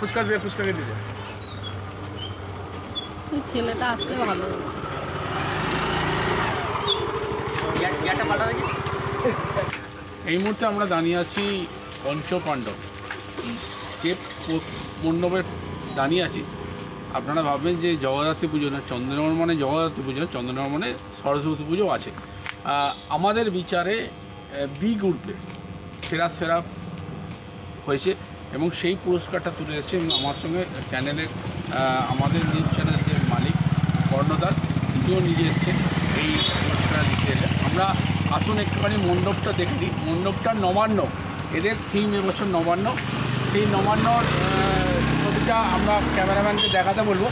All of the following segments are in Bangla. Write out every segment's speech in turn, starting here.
ফুচকা দিয়ে ফুচকাকে দিবে। ওই ছেলেটা আসলে ভালো। এই মুহূর্তে আমরা দাঁড়িয়ে আছি পঞ্চপাণ্ডব। যে প- মণ্ডপে দাঁড়িয়ে আছি। আপনারা ভাববেন যে জগদ্ধাত্রী পুজো না চন্দ্রনগর মানে জগদ্ধাত্রী পুজো না চন্দ্রনগর মানে সরস্বতী পুজো আছে। আমাদের বিচারে বি গ্রুপে সেরা সেরা হয়েছে। এবং সেই পুরস্কারটা তুলে এসেছে এবং আমার সঙ্গে চ্যানেলের আমাদের নিউজ চ্যানেলের যে মালিক কর্ণদার তিনিও নিজে এসেছেন এই পুরস্কার দিতে এলে। আমরা আসুন একটুখানি মণ্ডপটা দেখে নিই। মণ্ডপটা নবান্ন। এদের থিম এবছর নবান্ন। সেই নবান্নর ছবিটা আমরা ক্যামেরাম্যানকে দেখাতে বলব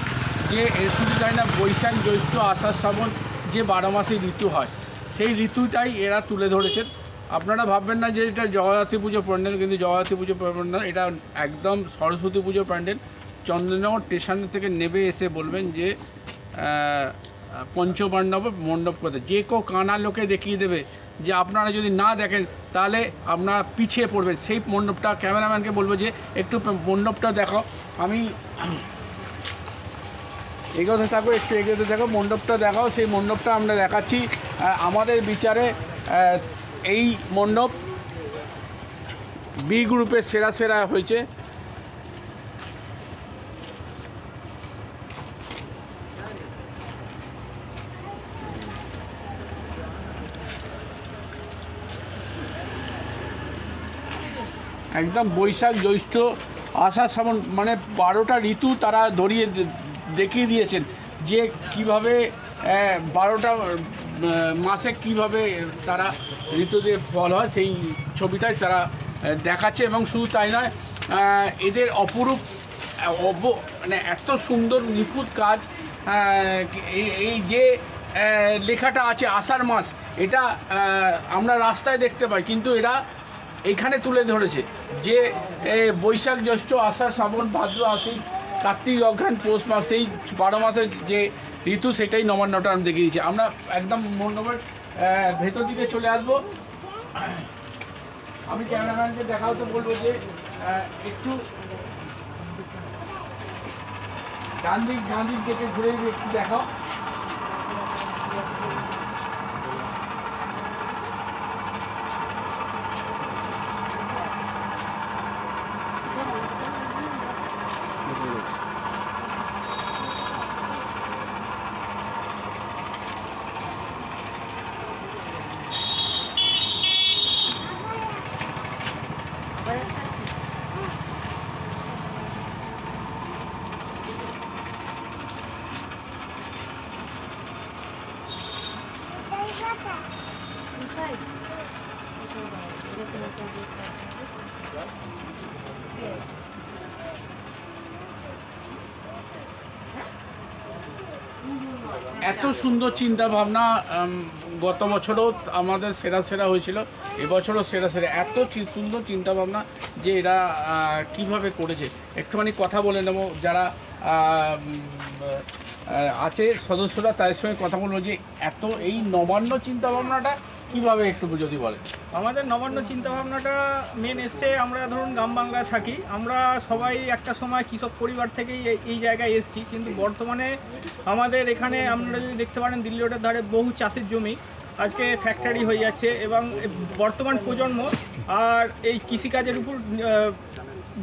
যে এর শুধু তাই না, বৈশাখ জ্যৈষ্ঠ আষাঢ় শ্রাবণ যে বারো মাসে ঋতু হয়, সেই ঋতুটাই এরা তুলে ধরেছেন। আপনারা ভাববেন না যে এটা জগদ্ধাত্রী পুজো প্যান্ডেল, কিন্তু জগদ্ধাত্রী পুজো প্যান্ডেল, এটা একদম সরস্বতী পুজো প্যান্ডেল। চন্দ্রনগর স্টেশন থেকে নেবে এসে বলবেন যে পঞ্চপাণ্ডব মণ্ডপ কথা যে কেউ কানা লোকে দেখিয়ে দেবে যে আপনারা যদি না দেখেন, তাহলে আপনারা পিছিয়ে পড়বেন। সেই মণ্ডপটা ক্যামেরাম্যানকে বলব যে, একটু মণ্ডপটা দেখো আমি এগোতে থাকো, একটু এগোতে থাকো, মণ্ডপটা দেখাও। সেই মণ্ডপটা আমরা দেখাচ্ছি। আমাদের বিচারে এই মণ্ডপ বি গ্রুপের সেরা সেরা হয়েছে। একদম বৈশাখ জ্যৈষ্ঠ আষাঢ় শ্রাবণ মানে বারোটা ঋতু তারা ধরিয়ে দেখিয়ে দিয়েছেন যে কীভাবে বারোটা মাসে কীভাবে তারা ঋতুতে ফল হয়, সেই ছবিটাই তারা দেখাচ্ছে এবং শুধু তাই নয় এদের অপরূপ অব মানে এত সুন্দর, নিখুঁত কাজ এই- এই যে লেখাটা আছে আষাঢ় মাস, এটা আমরা রাস্তায় দেখতে পাই, কিন্তু এরা এখানে তুলে ধরেছে যে বৈশাখ জ্যৈষ্ঠ, আষাঢ়, শ্রাবণ, ভাদ্র, আশ্বিন, কার্তিক, অঘ্রাণ, পৌষ মাস সেই বারো মাসের যে ঋতু সেটাই নবান্নটা আমি দেখিয়ে দিচ্ছি। আমরা একদম মণ্ডপের ভেতর দিকে চলে আসব। আমি ক্যামেরাম্যানকে দেখাতে বলব যে একটু ডান দিক ডান দিক দেখে ঘুরে একটু দেখাও। এত সুন্দর চিন্তা ভাবনা গত বছরও আমাদের সেরা সেরা হয়েছিল, এবছরও সেরা সেরা। এত সুন্দর চিন্তা ভাবনা যে এরা কীভাবে করেছে। একটুখানি কথা বলে নেব, যারা আছে সদস্যরা, তাদের সঙ্গে কথা বলব যে এত এই নবান্ন চিন্তা ভাবনাটা কীভাবে একটু যদি বলেন? আমাদের নবান্ন চিন্তাভাবনাটা মেন এসছে, আমরা ধরুন গ্রাম বাংলায় থাকি, আমরা সবাই একটা সময় কৃষক পরিবার থেকেই এই- এই জায়গায় এসেছি, কিন্তু বর্তমানে আমাদের এখানে আপনারা যদি দেখতে পারেন, দিল্লি রোডের ধারে বহু চাষের জমি আজকে ফ্যাক্টরি হয়ে যাচ্ছে এবং বর্তমান প্রজন্ম আর এই কৃষিকাজের উপর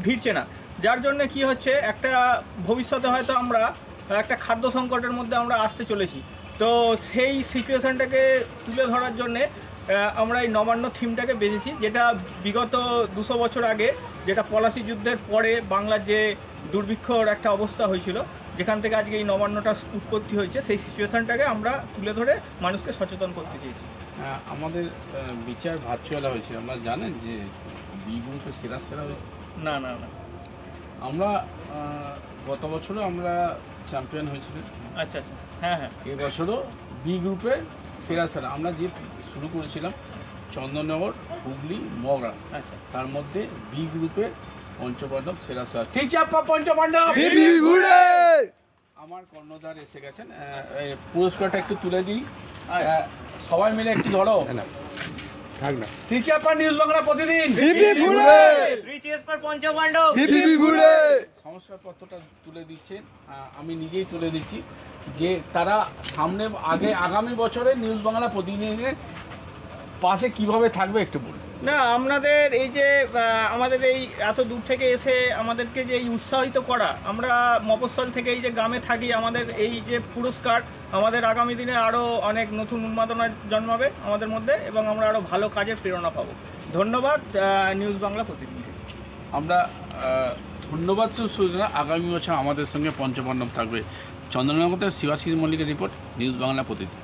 ভিড়ছে না। যার জন্য কি হচ্ছে, একটা ভবিষ্যতে হয়তো আমরা একটা খাদ্য সংকটের মধ্যে আমরা আসতে চলেছি। তো সেই সিচুয়েশনটাকে তুলে ধরার জন্যে আমরা এই নবান্ন থিমটাকে বেছেছি যেটা বিগত দুশো বছর আগে যেটা পলাশি যুদ্ধের পরে বাংলার যে দুর্ভিক্ষর একটা অবস্থা হয়েছিল যেখান থেকে আজকে এই নবান্নটা উৎপত্তি হয়েছে সেই সিচুয়েশনটাকে আমরা তুলে ধরে মানুষকে সচেতন করতে চেয়েছি। আমাদের বিচার ভার্চুয়াল হয়েছে আমরা জানেন যে বি গ্রুপে সেরা সেরা হয়েছে। না না না। আমরা গত বছরও আমরা চ্যাম্পিয়ন হয়েছিল। আচ্ছা আচ্ছা। হ্যাঁ হ্যাঁ। এবছরও বি গ্রুপের সেরা সেরা আমরা যে শুরু করেছিলাম চন্দননগর হুগলি মগরা। আচ্ছা। তার মধ্যে বি গ্রুপের পঞ্চপাণ্ডব সেরা সেরা ঠিক চাপ্পা পঞ্চপাণ্ডব! আমার কর্ণধার এসে গেছেন। এই পুরস্কারটা একটু তুলে দিই। সবাই মিলে একটু ধরো। থাক না। টিচাপ্পা নিউজ বাংলা প্রতিদিন। সংস্কারপত্রটা তুলে দিচ্ছেন আমি নিজেই তুলে দিচ্ছি যে তারা সামনে আগে আগামী বছরে নিউজ বাংলা প্রতিদিনের পাশে কীভাবে থাকবে একটু বলুন। না আপনাদের এই যে আমাদের এই এত দূর থেকে এসে আমাদেরকে যে এই উৎসাহিত করা আমরা মফস্বল থেকে এই যে গ্রামে থাকি আমাদের এই যে পুরস্কার আমাদের আগামী দিনে আরও অনেক নতুন উন্মাদনা জন্মাবে আমাদের মধ্যে এবং আমরা আরও ভালো কাজের প্রেরণা পাবো। ধন্যবাদ নিউজ বাংলা প্রতিদিন আমরা ধন্যবাদ সুচনা। আগামী বছর আমাদের সঙ্গে পঞ্চপাণ্ডব থাকবে। চন্দ্রনগর শিবাশিস মল্লিকের রিপোর্ট নিউজ বাংলা প্রতিদিন